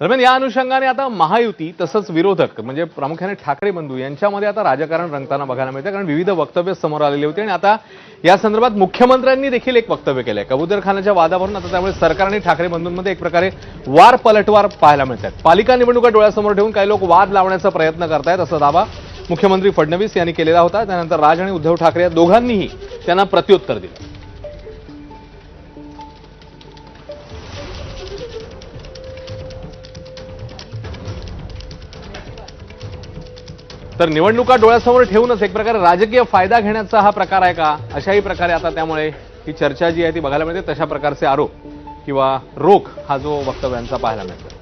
दरम्यान या अनुषंगाने आता महायुती तसंच विरोधक म्हणजे प्रामुख्याने ठाकरे बंधू यांच्यामध्ये आता राजकारण रंगताना बघायला मिळतं कारण विविध वक्तव्य समोर आलेली होती. आणि आता या संदर्भात मुख्यमंत्र्यांनी देखील एक वक्तव्य केलंय. कबूतर खानाच्या वादावरून आता त्यामुळे सरकार आणि ठाकरे बंधूंमध्ये एक प्रकारे वार पलटवार पाहायला मिळतात. पालिका निवडणुका डोळ्यासमोर ठेवून काही लोक वाद लावण्याचा प्रयत्न करतायत असा दावा मुख्यमंत्री फडणवीस यांनी केलेला होता. त्यानंतर राज आणि उद्धव ठाकरे या दोघांनीही त्यांना प्रत्युत्तर दिलं. तर निवडणुका डोळ्यासमोर ठेवूनच एक प्रकारे राजकीय फायदा घेण्याचा हा प्रकार आहे का? अशाही प्रकारे आता त्यामुळे ही चर्चा जी आहे ती बघायला मिळते. तशा प्रकारचे आरोप किंवा रोख हा जो वक्तव्यांचा पाहायला मिळतो.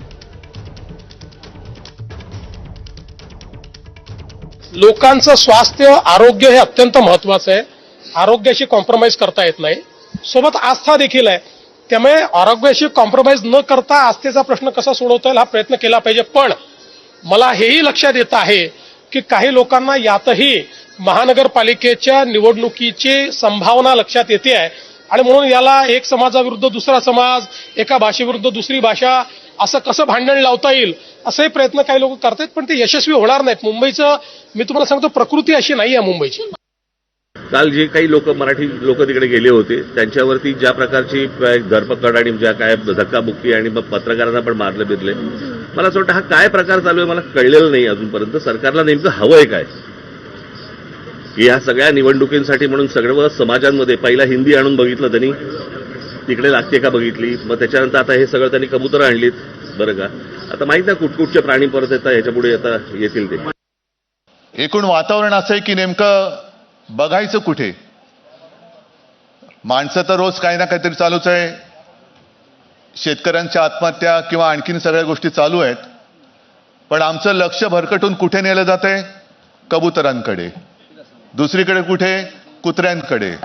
लोकांचं स्वास्थ्य आरोग्य हे अत्यंत महत्वाचं आहे. आरोग्याशी कॉम्प्रोमाइज करता येत नाही. सोबत आस्था देखील आहे. त्यामुळे आरोग्याशी कॉम्प्रोमाइज न करता आस्थेचा प्रश्न कसा सोडवता येईल हा प्रयत्न केला पाहिजे. पण मला हेही लक्षात येत आहे की काही लोकांना यातही महानगरपालिकेच्या निवडणुकीची संभावना लक्षात येते आहे. आणि म्हणून याला एक समाजाविरुद्ध दुसरा समाज एका भाषेविरुद्ध दुसरी भाषा असं कसं भांडण लावता येईल असे प्रयत्न काही लोक करतायत पण ते यशस्वी होणार नाहीत. मुंबईचं मी तुम्हाला सांगतो प्रकृती अशी नाही आहे मुंबईची. काल जे काही लोक मराठी लोक तिकडे गेले होते त्यांच्यावरती ज्या प्रकारची धरपकड आणि ज्या काय धक्काबुक्की आणि मग पत्रकारांना पण मारले बिरले. मला असं वाटतं हा काय प्रकार चालू आहे मला कळलेलं नाही अजूनपर्यंत. सरकारला नेमकं हवंय काय? की या सगळ्या निवडणुकींसाठी म्हणून सगळं समाजांमध्ये पहिला हिंदी आणून बघितलं त्यांनी तिकडे लागते का बघितली? मग त्याच्यानंतर आता हे सगळं त्यांनी कबुतरं आणलीत बरं का? आता माहीत ना कुठकुठचे प्राणी परत येतात ह्याच्यापुढे आता येतील ते. एकूण वातावरण असं आहे की नेमकं बघायचं कुठे? माणसं तर रोज काही ना काहीतरी चालूच आहे. शेतकऱ्यांच्या आत्महत्या किंवा आणखीन सगळ्या गोष्टी चालू आहेत. पण आमचं लक्ष भरकटून कुठे नेलं जात आहे कबुतरांकडे. दुसरीकडे कुठे? कुत्र्यांकडे.